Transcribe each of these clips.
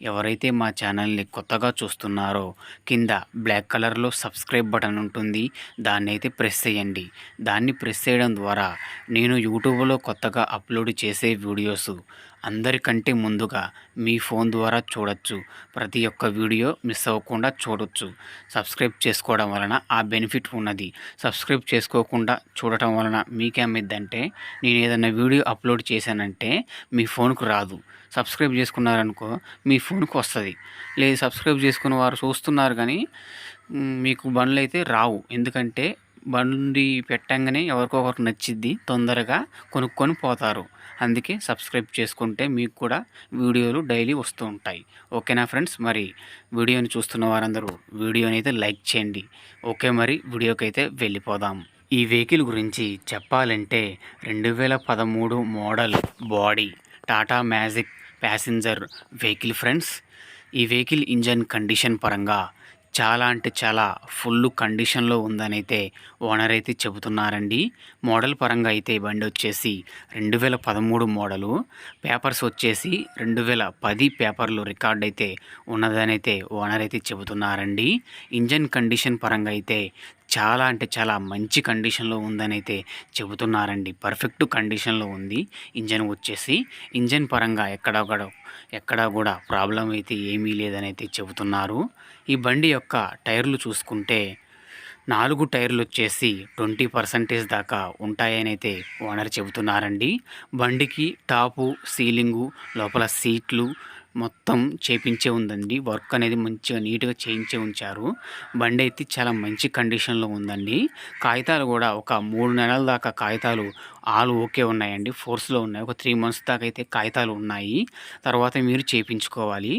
ఎవరైతే మా ఛానల్ని కొత్తగా చూస్తున్నారో కింద బ్లాక్ కలర్లో సబ్స్క్రైబ్ బటన్ ఉంటుంది. దాన్ని అయితే ప్రెస్ చేయండి. దాన్ని ప్రెస్ చేయడం ద్వారా నేను యూట్యూబ్లో కొత్తగా అప్లోడ్ చేసే వీడియోస్ అందరికంటే ముందుగా మీ ఫోన్ ద్వారా చూడొచ్చు. ప్రతి ఒక్క వీడియో మిస్ అవ్వకుండా చూడొచ్చు. సబ్స్క్రైబ్ చేసుకోవడం వలన ఆ బెనిఫిట్ ఉన్నది. సబ్స్క్రైబ్ చేసుకోకుండా చూడటం వలన మీకేమైందంటే నేను ఏదైనా వీడియో అప్లోడ్ చేశానంటే మీ ఫోన్కు రాదు. సబ్స్క్రైబ్ చేసుకున్నారనుకో మీ ఫోన్కి వస్తుంది. లేదు సబ్స్క్రైబ్ చేసుకున్న వారు చూస్తున్నారు కానీ మీకు బండ్లు అయితే రావు. ఎందుకంటే బండి పెట్టంగానే ఎవరికొకరికి నచ్చిద్ది తొందరగా కొనుక్కొని పోతారు. అందుకే సబ్స్క్రైబ్ చేసుకుంటే మీకు కూడా వీడియోలు డైలీ వస్తూ ఉంటాయి. ఓకేనా ఫ్రెండ్స్? మరి వీడియోని చూస్తున్న వారందరూ వీడియోని అయితే లైక్ చేయండి. ఓకే మరి వీడియోకైతే వెళ్ళిపోదాం. ఈ వెహికల్ గురించి చెప్పాలంటే రెండు వేల పదమూడు model body Tata magic passenger vehicle friends. ఈ వెహికల్ ఇంజన్ కండిషన్ పరంగా చాలా అంటే చాలా ఫుల్ కండిషన్లో ఉందని అయితే ఓనర్ అయితే చెబుతున్నారండి. మోడల్ పరంగా అయితే బండి వచ్చేసి రెండు వేల పదమూడు మోడలు. పేపర్స్ వచ్చేసి రెండు వేల పది పేపర్లు రికార్డ్ అయితే ఉన్నదని అయితే ఓనర్ అయితే చెబుతున్నారండి. ఇంజన్ కండిషన్ పరంగా అయితే చాలా అంటే చాలా మంచి కండిషన్లో ఉందని అయితే చెబుతున్నారండి. పర్ఫెక్ట్ కండిషన్లో ఉంది ఇంజన్ వచ్చేసి. ఇంజన్ పరంగా ఎక్కడ ఎక్కడా కూడా ప్రాబ్లం అయితే ఏమీ లేదని అయితే చెబుతున్నారు. ఈ బండి యొక్క టైర్లు చూసుకుంటే నాలుగు టైర్లు వచ్చేసి ట్వంటీ పర్సంటేజ్ దాకా ఉంటాయని అయితే ఓనర్ చెబుతున్నారండి. బండికి టాపు సీలింగు లోపల సీట్లు మొత్తం చేపించే ఉందండి. వర్క్ అనేది మంచిగా నీట్గా చేయించే ఉంచారు. బండి అయితే చాలా మంచి కండిషన్లో ఉందండి. కాగితాలు కూడా ఒక మూడు నెలల దాకా కాగితాలు ఆలు ఓకే ఉన్నాయండి ఫోర్స్లో ఉన్నాయి. ఒక త్రీ మంత్స్ దాకా అయితే కాగితాలు ఉన్నాయి. తర్వాత మీరు చేయించుకోవాలి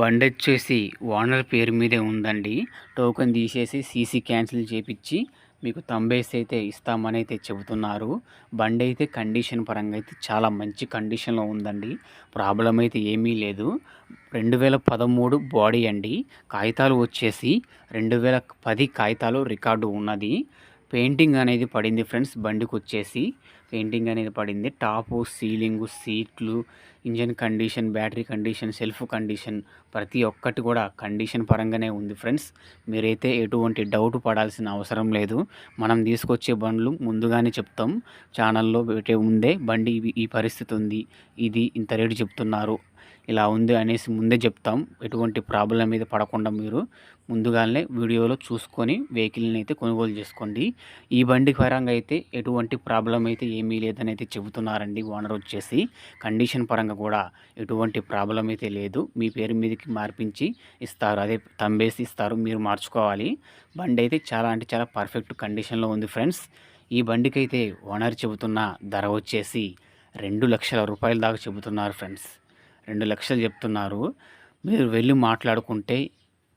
బండి వచ్చేసి ఓనర్ పేరు మీదే ఉందండి. టోకెన్ తీసేసి సీసీ క్యాన్సిల్ చేపించి మీకు తంబేసి అయితే ఇస్తామని అయితే చెబుతున్నారు. బండి అయితే కండిషన్ పరంగా అయితే చాలా మంచి కండిషన్లో ఉందండి. ప్రాబ్లం అయితే ఏమీ లేదు. రెండు వేల పదమూడు బాడీ అండి. కాగితాలు వచ్చేసి రెండు వేల పది కాగితాలు రికార్డు ఉన్నది. పెయింటింగ్ అనేది పడింది ఫ్రెండ్స్ బండికి వచ్చేసి పెయింటింగ్ అనేది పడింది. టాపు సీలింగు సీట్లు engine condition battery condition self condition ప్రతి ఒక్కటి కూడా కండిషన్ పరంగానే ఉంది ఫ్రెండ్స్. మీరైతే ఎటువంటి డౌట్ పడాల్సిన అవసరం లేదు. మనం తీసుకొచ్చే బండ్లు ముందుగానే చెప్తాం. ఛానల్లో పెట్టే ముందే బండి ఈ పరిస్థితి ఉంది. ఇది ఇంత రేటు చెప్తున్నారు. ఇలా ఉంది అనేసి ముందే చెప్తాం. ఎటువంటి ప్రాబ్లం మీద పడకుండా మీరు ముందుగానే వీడియోలో చూసుకొని వెహికల్ని అయితే కొనుగోలు చేసుకోండి. ఈ బండి పరంగా అయితే ఎటువంటి ప్రాబ్లం అయితే ఏమీ లేదని అయితే చెబుతున్నారండి ఓనర్ వచ్చేసి. కండిషన్ పరంగా కూడా ఎటువంటి ప్రాబ్లం అయితే లేదు. మీ పేరు మీదకి మార్పించి ఇస్తారు. అదే తంబేసి ఇస్తారు. మీరు మార్చుకోవాలి. బండి అయితే చాలా అంటే చాలా పర్ఫెక్ట్ కండిషన్లో ఉంది ఫ్రెండ్స్. ఈ బండికి అయితే ఓనర్ చెబుతున్న ధర వచ్చేసి రెండు లక్షల రూపాయల దాకా చెబుతున్నారు ఫ్రెండ్స్. రెండు లక్షలు చెప్తున్నారు. మీరు వెళ్ళి మాట్లాడుకుంటే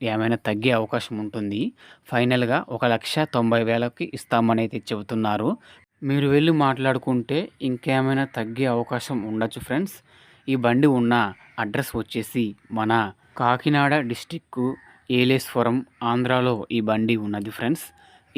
ఏమైనా తగ్గే అవకాశం ఉంటుంది. ఫైనల్గా ఒక లక్ష తొంభై వేలకి ఇస్తామని అయితే చెబుతున్నారు. మీరు వెళ్ళి మాట్లాడుకుంటే ఇంకేమైనా తగ్గే అవకాశం ఉండొచ్చు ఫ్రెండ్స్. ఈ బండి ఉన్న అడ్రస్ వచ్చేసి మన కాకినాడ డిస్టిక్ ఏలేశ్వరం ఆంధ్రాలో ఈ బండి ఉన్నది ఫ్రెండ్స్.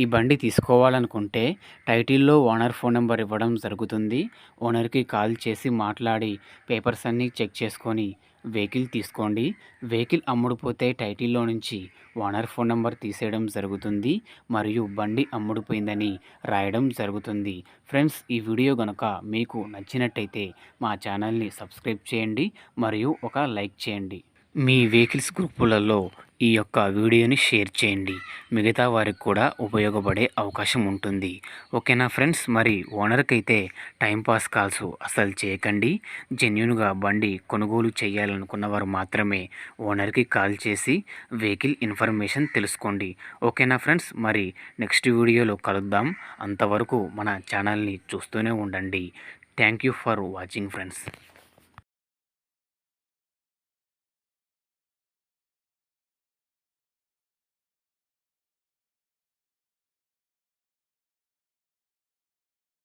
ఈ బండి తీసుకోవాలనుకుంటే టైటిల్లో ఓనర్ ఫోన్ నెంబర్ ఇవ్వడం జరుగుతుంది. ఓనర్కి కాల్ చేసి మాట్లాడి పేపర్స్ అన్నీ చెక్ చేసుకొని వెహికల్ తీసుకోండి. వెహికల్ అమ్ముడుపోతే టైటిల్లో నుంచి ఓనర్ ఫోన్ నెంబర్ తీసేయడం జరుగుతుంది మరియు బండి అమ్ముడుపోయిందని రాయడం జరుగుతుంది. ఫ్రెండ్స్ ఈ వీడియో కనుక మీకు నచ్చినట్టయితే మా ఛానల్ని సబ్స్క్రైబ్ చేయండి మరియు ఒక లైక్ చేయండి. మీ వెహికల్స్ గ్రూపులలో ఈ యొక్క వీడియోని షేర్ చేయండి. మిగతా వారికి కూడా ఉపయోగపడే అవకాశం ఉంటుంది. ఓకేనా ఫ్రెండ్స్? మరి ఓనర్కి అయితే టైంపాస్ కాల్స్ అసలు చేయకండి. జెన్యున్గా బండి కొనుగోలు చేయాలనుకున్న వారు మాత్రమే ఓనర్కి కాల్ చేసి వెహికల్ ఇన్ఫర్మేషన్ తెలుసుకోండి. ఓకేనా ఫ్రెండ్స్? మరి నెక్స్ట్ వీడియోలో కలుద్దాం. అంతవరకు మన ఛానల్ని చూస్తూనే ఉండండి. Thank you for watching friends.